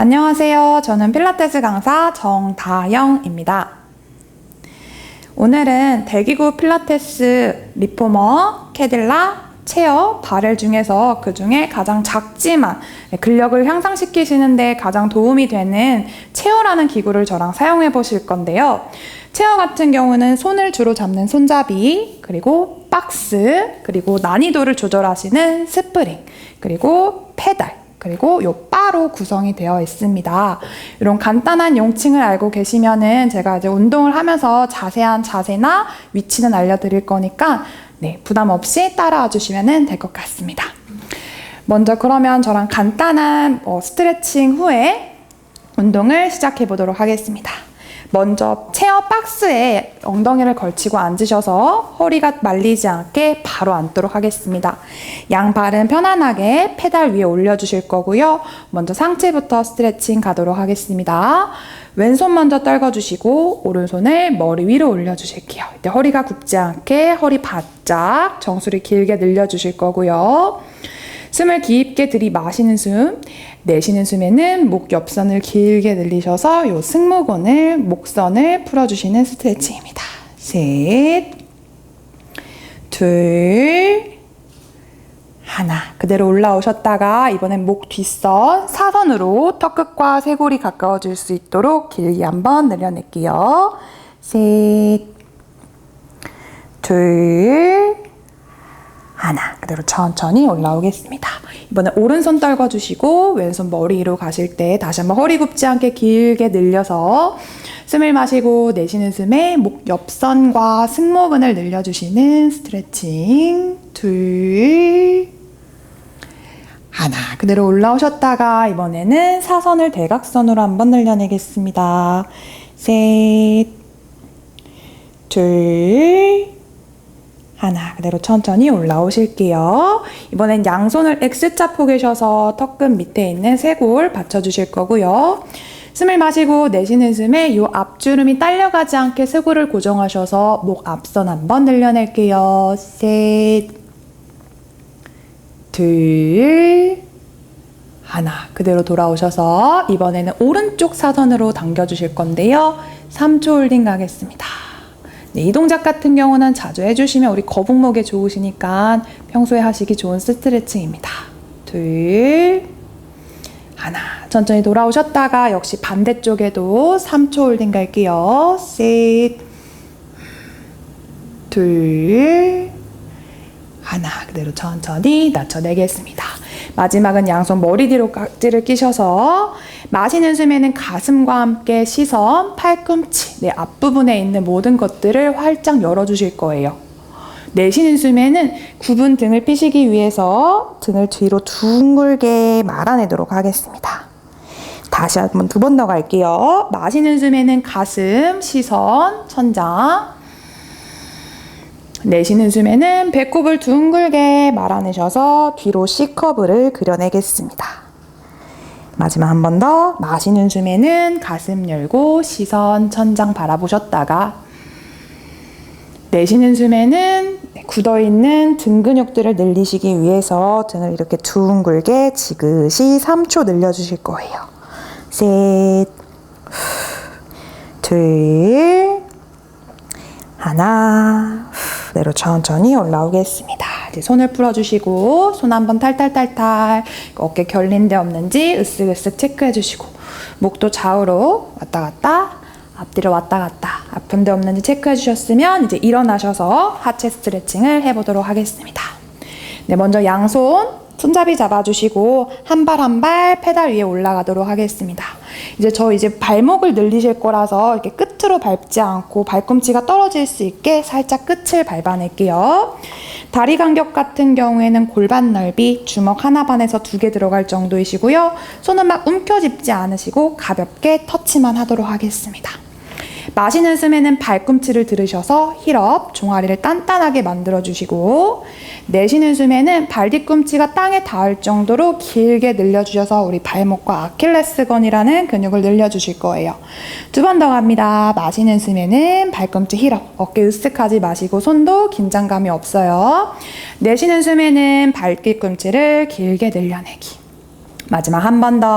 안녕하세요. 저는 필라테스 강사 정다영입니다. 오늘은 대기구 필라테스 리포머, 캐딜라, 체어, 바렐 중에서 그 중에 가장 작지만 근력을 향상시키시는데 가장 도움이 되는 체어라는 기구를 저랑 사용해 보실 건데요. 체어 같은 경우는 손을 주로 잡는 손잡이, 그리고 박스, 그리고 난이도를 조절하시는 스프링, 그리고 페달, 그리고 요 바로 구성이 되어 있습니다. 이런 간단한 용칭을 알고 계시면은 제가 이제 운동을 하면서 자세한 자세나 위치는 알려드릴 거니까 네, 부담 없이 따라와 주시면 될 것 같습니다. 먼저 그러면 저랑 간단한 어, 스트레칭 후에 운동을 시작해 보도록 하겠습니다. 먼저 체어 박스에 엉덩이를 걸치고 앉으셔서 허리가 말리지 않게 바로 앉도록 하겠습니다. 양발은 편안하게 페달 위에 올려주실 거고요. 먼저 상체부터 스트레칭 가도록 하겠습니다. 왼손 먼저 떨궈주시고 오른손을 머리 위로 올려주실게요. 이때 허리가 굽지 않게 허리 바짝 정수리 길게 늘려주실 거고요. 숨을 깊게 들이마시는 숨, 내쉬는 숨에는 목 옆선을 길게 늘리셔서 요 승모근을, 목선을 풀어주시는 스트레칭입니다. 셋, 둘, 하나. 그대로 올라오셨다가 이번엔 목 뒷선, 사선으로 턱끝과 쇄골이 가까워질 수 있도록 길게 한번 늘려낼게요. 셋, 둘. 그대로 천천히 올라오겠습니다. 이번에 오른손 떨궈주시고 왼손 머리 위로 가실 때 다시 한번 허리 굽지 않게 길게 늘려서 숨을 마시고 내쉬는 숨에 목 옆선과 승모근을 늘려주시는 스트레칭. 둘, 하나. 그대로 올라오셨다가 이번에는 사선을 대각선으로 한번 늘려내겠습니다. 셋, 둘, 하나 그대로 천천히 올라오실게요. 이번엔 양손을 X자 포개셔서 턱끝 밑에 있는 쇄골 받쳐주실 거고요. 숨을 마시고 내쉬는 숨에 이 앞주름이 딸려가지 않게 쇄골을 고정하셔서 목 앞선 한번 늘려낼게요. 셋, 둘, 하나 그대로 돌아오셔서 이번에는 오른쪽 사선으로 당겨주실 건데요. 3초 홀딩 가겠습니다. 네, 이 동작 같은 경우는 자주 해주시면 우리 거북목에 좋으시니까 평소에 하시기 좋은 스트레칭입니다. 둘, 하나. 천천히 돌아오셨다가 역시 반대쪽에도 3초 홀딩 갈게요. 셋, 둘, 하나. 그대로 천천히 낮춰내겠습니다. 마지막은 양손 머리 뒤로 깍지를 끼셔서 마시는 숨에는 가슴과 함께 시선, 팔꿈치, 내 앞부분에 있는 모든 것들을 활짝 열어주실 거예요. 내쉬는 숨에는 굽은 등을 삐시기 위해서 등을 뒤로 둥글게 말아내도록 하겠습니다. 다시 한번 두 번 더 갈게요. 마시는 숨에는 가슴, 시선, 천장. 내쉬는 숨에는 배꼽을 둥글게 말아내셔서 뒤로 C커브를 그려내겠습니다. 마지막 한 번 더 마시는 숨에는 가슴 열고 시선 천장 바라보셨다가 내쉬는 숨에는 굳어있는 등 근육들을 늘리시기 위해서 등을 이렇게 둥글게 지그시 3초 늘려주실 거예요. 셋, 둘, 하나, 그대로 천천히 올라오겠습니다. 이제 손을 풀어주시고 손 한번 탈탈탈탈 어깨 결린 데 없는지 으쓱으쓱 체크해 주시고 목도 좌우로 왔다 갔다 앞뒤로 왔다 갔다 아픈 데 없는지 체크해 주셨으면 이제 일어나셔서 하체 스트레칭을 해보도록 하겠습니다. 네, 먼저 양손 손잡이 잡아주시고 한 발 한 발 페달 위에 올라가도록 하겠습니다. 이제 저 이제 발목을 늘리실 거라서 이렇게 끝 으로 밟지 않고 발꿈치가 떨어질 수 있게 살짝 끝을 밟아낼게요. 다리 간격 같은 경우에는 골반 넓이 주먹 하나 반에서 두 개 들어갈 정도이시고요. 손은 막 움켜쥐지 않으시고 가볍게 터치만 하도록 하겠습니다. 마시는 숨에는 발꿈치를 들으셔서 힐업, 종아리를 단단하게 만들어 주시고 내쉬는 숨에는 발 뒤꿈치가 땅에 닿을 정도로 길게 늘려주셔서 우리 발목과 아킬레스건이라는 근육을 늘려주실 거예요. 두 번 더 갑니다. 마시는 숨에는 발꿈치 힐업, 어깨 으쓱하지 마시고 손도 긴장감이 없어요. 내쉬는 숨에는 발 뒤꿈치를 길게 늘려내기. 마지막 한 번 더.